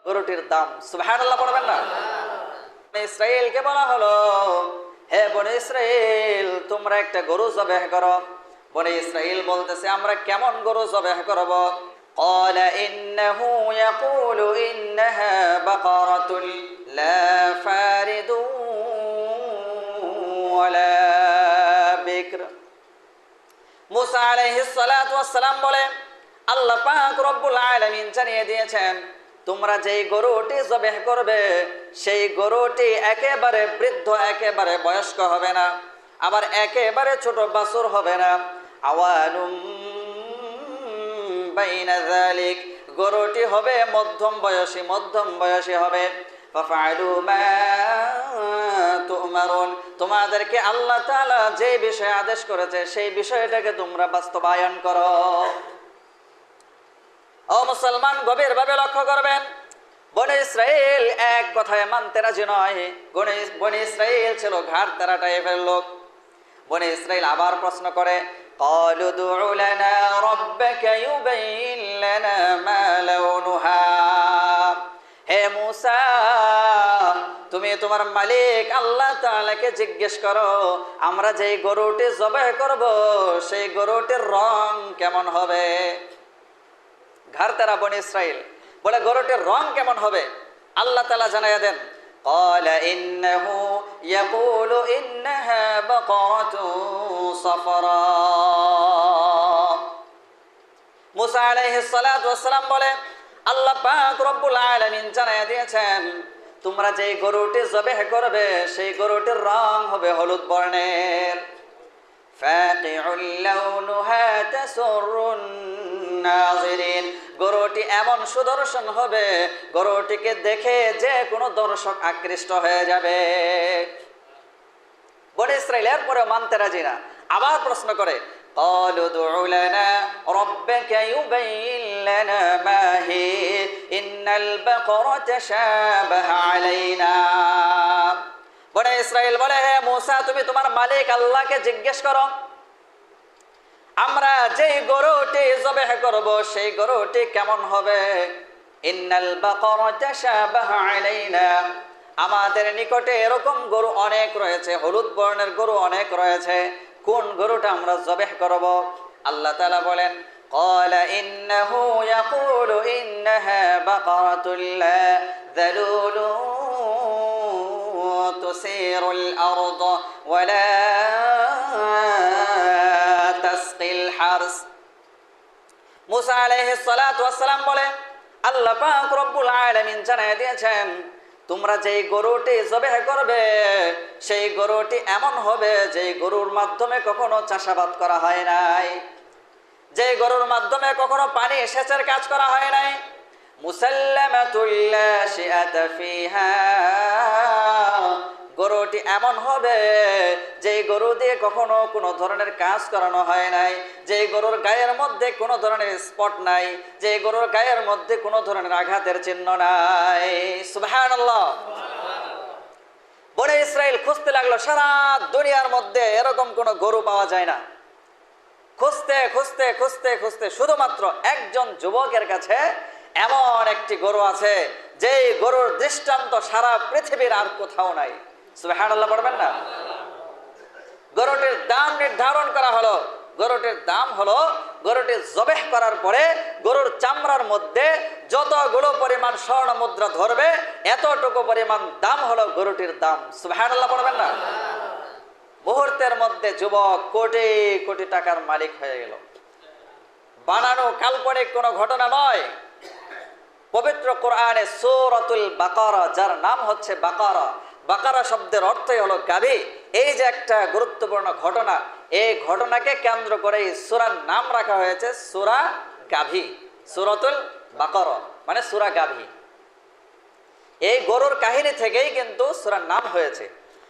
গরুটির দাম সুবহানাল্লাহ পড়বেন না ইসরায়েলকে বলা হলো হে বনে ইসরায়েল তোমরা একটা গরু জবেহ করো বনে ইসরায়েল বলতেছে আমরা কেমন গরু জবেহ করব قال إنه يقول إنها بقرة لا فارض ولا بكر মুসা আলাইহিস সালাতু ওয়াসসালাম বলে আল্লাহ পাক রব্বুল আলামিন জানিয়ে দিয়েছেন তোমরা যেই গরুটি জবেহ করবে, সেই গরুটি একেবারে বৃদ্ধ, একেবারে বয়স্ক হবে না, আবার একেবারে ছোট বাছুর হবে না। আওয়ানুম গরুটি হবে মধ্যম বয়সী মধ্যম বয়সী হবে। তোমাদেরকে আল্লাহ তাআলা যে বিষয়ে আদেশ করেছে, সেই বিষয়টাকে তোমরা বাস্তবায়ন করো। ও মুসলমান গভীর ভাবে লক্ষ্য করবেন বনে ইসরায়েল এক কথায় মানতে রাজি নয় বনে বনে ইসরায়েল ছিল ঘাট তারা টাইপের লোক বনে ইসরায়েল আবার প্রশ্ন করে قالوا ادع لنا ربك يبين لنا ما لونها হে মুসা তুমি তোমার মালিক আল্লাহ তাআলাকে জিজ্ঞেস করো আমরা যেই গরুটি জবাই করব সেই গরুটির রং কেমন হবে ঘর তারা বনে ইসরায়েল বলে গরুটির রং কেমন হবে আল্লাহ তালা জানাইয়া দেন قال إنه يقول إنها بقرة صفراء মুসা আলাইহিস সালাতু ওয়াসসালাম বলে আল্লাহ পাক রব্বুল আলামিন জানাইয়া দিয়েছেন তোমরা যে গরুটি জবেহ করবে সেই গরুটির রং হবে হলুদ বর্ণের فاقع لونها تسر الناظرين গরুটি এমন সুদর্শন হবে গরুটিকে দেখে যে কোনো দর্শক আকৃষ্ট হয়ে যাবে বনে ইসরায়েল এরপরে মানতে রাজি না আবার প্রশ্ন করে قالوا ادع لنا ربك يبين لنا ما هي إن البقرة شابه علينا বনে ইসরায়েল বলে হে মুসা তুমি তোমার মালিক আল্লাহকে জিজ্ঞেস করো আমরা যেই গরুটি জবেহ করব সেই গরুটি কেমন হবে ইন্নাল বাকারাতা শাবাহা আলাইনা আমাদের নিকটে এরকম গরু অনেক রয়েছে হলুদ বর্ণের গরু অনেক রয়েছে কোন গরুটা আমরা জবেহ করব আল্লাহ তাআলা বলেন قال إنه يقول إنها بقرة لا ذلول تثير الأرض ولا ইয়াসকিল হারস। মুসা আলাইহিস সালাতু ওয়াসসালাম বলে, আল্লাহ পাক রব্বুল আলামিন জানিয়ে দিয়েছেন, তোমরা যেই গরুটি জবেহ করবে, সেই গরুটি এমন হবে যে গরুর মাধ্যমে কখনো চাষাবাদ করা হয় নাই। যে গরুর মাধ্যমে কখনো পানি সেচের কাজ করা হয় নাই। মুসাল্লামাতুল্লা শিআতা ফিহা গরুটি এমন হবে যে গরু দিয়ে কখনো কোনো ধরনের কাজ করানো হয় নাই, যে গরুর গায়ের মধ্যে কোনো ধরনের স্পট নাই, যে গরুর গায়ের মধ্যে কোনো ধরনের আঘাতের চিহ্ন নাই। বনে ইসরায়েল খুঁজতে লাগল, সারা দুনিয়ার মধ্যে এরকম কোনো গরু পাওয়া যায় না। খুঁজতে খুঁজতে খুঁজতে খুঁজতে শুধুমাত্র একজন যুবকের কাছে এমন একটি গরু আছে, যেই গরুর দৃষ্টান্ত সারা পৃথিবীর আর কোথাও নাই। সুবহানাল্লাহ পড়বেন না? গরুটির দাম নির্ধারণ করা হলো। গরুটির দাম হলো, গরুটি জবেহ করার পরে গরুর চামড়ার মধ্যে যতগুলো পরিমাণ স্বর্ণ মুদ্রা ধরবে, এতটুকু পরিমাণ দাম হলো গরুটির দাম। সুবহানাল্লাহ পড়বেন না? মুহূর্তের মধ্যে যুবক কোটি কোটি টাকার মালিক হয়ে গেল। বানানো কাল্পনিক কোনো ঘটনা নয়। পবিত্র কোরআনে সূরাতুল বাকারা, যার নাম হচ্ছে বাকারা বাকারা শব্দের অর্থই হলো গাভী এই যে একটা গুরুত্বপূর্ণ ঘটনা, এই ঘটনাকে কেন্দ্র করে সুরার নাম রাখা হয়েছে সুরা গাভী, সুরতুল বাকর মানে সুরা গাভী। এই গরুর কাহিনী থেকেই কিন্তু সুরার নাম হয়েছে।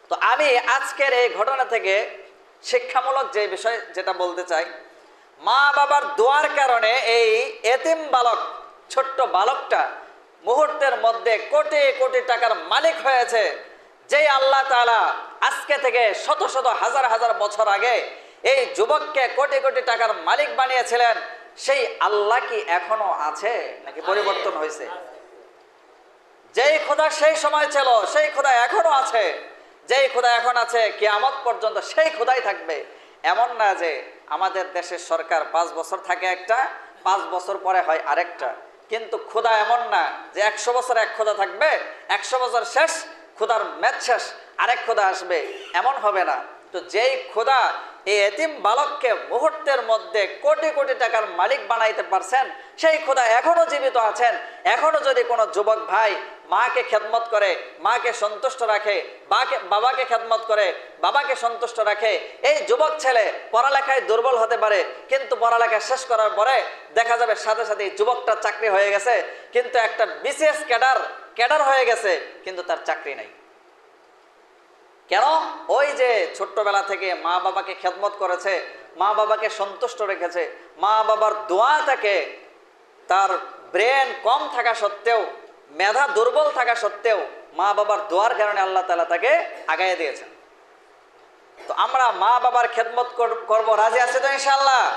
তো আমি আজকের এই ঘটনা থেকে শিক্ষামূলক যে বিষয় যেটা বলতে চাই, মা বাবার দোয়ার কারণে এই এতিম বালক, ছোট্ট বালকটা মুহূর্তের মধ্যে কোটি কোটি টাকার মালিক হয়েছে। যেই আল্লাহ তালা আজকে থেকে শত শত হাজার হাজার বছর আগে এই যুবককে কোটি কোটি টাকার মালিক বানিয়েছিলেন, সেই আল্লাহ কি এখনও আছে নাকি পরিবর্তন হয়েছে? যেই খোদা সেই সময় ছিল, সেই খোদা এখনও আছে। যেই খোদা এখন আছে, কিয়ামত পর্যন্ত সেই খোদাই থাকবে। এমন না যে আমাদের দেশের সরকার পাঁচ বছর থাকে একটা, পাঁচ বছর পরে হয় আরেকটা। কিন্তু খোদা এমন না যে একশো বছর এক খোদা থাকবে, একশো বছর শেষ খোদার ম্যাচ শেষ, আরেক খোদা আসবে, এমন হবে না। তো যেই খোদা এই এতিম বালককে মুহূর্তের মধ্যে কোটি কোটি টাকার মালিক বানাইতে পারছেন, সেই খোদা এখনও জীবিত আছেন। এখনও যদি কোনো যুবক ভাই মাকে খেদমত করে, মাকে সন্তুষ্ট রাখে, বাকে, বাবাকে খেদমত করে, বাবাকে সন্তুষ্ট রাখে, এই যুবক ছেলে পড়ালেখায় দুর্বল হতে পারে, কিন্তু পড়ালেখা শেষ করার পরে দেখা যাবে সাথে সাথে যুবকটা চাকরি হয়ে গেছে। কিন্তু একটা বিশেষ ক্যাডার ক্যাডার হয়ে গেছে, কিন্তু তার চাকরি নাই। কেন? ওই যে ছোট্টবেলা থেকে মা বাবাকে খেদমত করেছে, মা বাবাকে সন্তুষ্ট রেখেছে, মা বাবার দোয়া তাকে, তার ব্রেন কম থাকা সত্ত্বেও, মেধা দুর্বল থাকা সত্ত্বেও মা বাবার দোয়ার কারণে আল্লাহ তালা তাকে আগায় দিয়েছেন। তো আমরা মা বাবার খেদমত কর- করব, রাজি আছে তো ইনশাল্লাহ